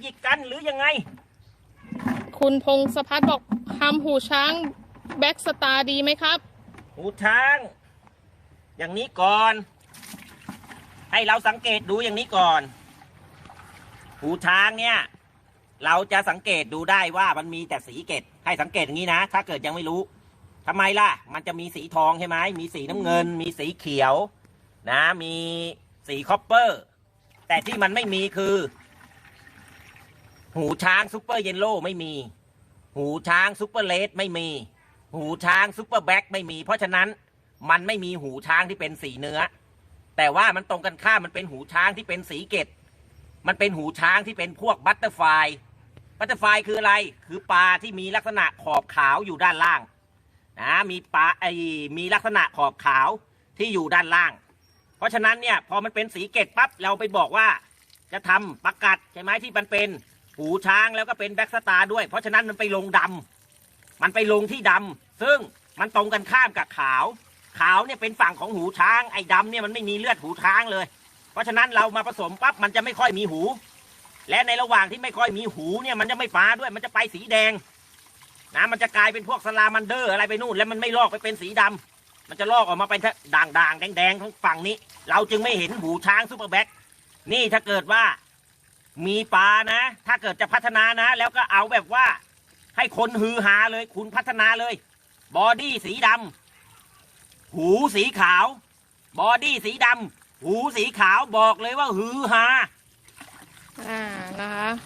หยิกกันหรือยังไง คุณพงศพัฒน์บอกทำหูช้างแบ็กสตาร์ดีไหมครับ หูช้าง อย่างนี้ก่อน ให้เราสังเกตดูอย่างนี้ก่อน หูช้างเนี่ย เราจะสังเกตดูได้ว่ามันมีแต่สีเกตให้สังเกตอย่างนี้นะ ถ้าเกิดยังไม่รู้ทำไมล่ะ มันจะมีสีทองใช่ไหม มีสีน้ำเงิน มีสีเขียว นะ มีสีคอปเปอร์ แต่ที่มันไม่มีคือ หูช้างซุปเปอร์เยลโล่ไม่มี หูช้างซุปเปอร์เลดไม่มี หูช้างซุปเปอร์แบ็กไม่มี เพราะฉะนั้นมันไม่มีหูช้างที่เป็นสีเนื้อ แต่ว่ามันตรงกันข้ามมันเป็นหูช้างที่เป็นสีเกตมันเป็นหูช้างที่เป็นพวกบัตเตอร์ไฟบัตเตอร์ไฟคืออะไร คือปลาที่มีลักษณะขอบขาวอยู่ด้านล่างนะมีปลาไอมีลักษณะขอบขาวที่อยู่ด้านล่าง เพราะฉะนั้นเนี่ยพอมันเป็นสีเกตปั๊บเราไปบอกว่าจะทำประกัดใช่ไหมที่มันเป็น หูช้างแล้วก็เป็นแบ็กสตาร์ด้วย เพราะฉะนั้นมันไปลงดำมันไปลงที่ดำซึ่งมันตรงกันข้ามกับขาว ขาวเนี่ยเป็นฝั่งของหูช้างไอ้ดำเนี่ยมันไม่มีเลือดหูช้างเลย เพราะฉะนั้นเรามาผสมปั๊บมันจะไม่ค่อยมีหู และในระหว่างที่ไม่ค่อยมีหูเนี่ยมันจะไม่ฟ้าด้วยมันจะไปสีแดงนะมันจะกลายเป็นพวกสลามันเดอร์อะไรไปนู่น แล้วมันไม่ลอกไปเป็นสีดำมันจะลอกออกมาเป็นด่างด่างๆแดงๆทั้งฝั่งนี้ เราจึงไม่เห็นหูช้างซูเปอร์แบ็คนี่ถ้าเกิดว่า มีปลานะ ถ้าเกิดจะพัฒนานะ แล้วก็เอาแบบว่า ให้คนฮือฮาเลย คุณพัฒนาเลย บอดี้สีดำหูสีขาว บอดี้สีดำหูสีขาวบอกเลยว่าฮือฮาอ่านะคะ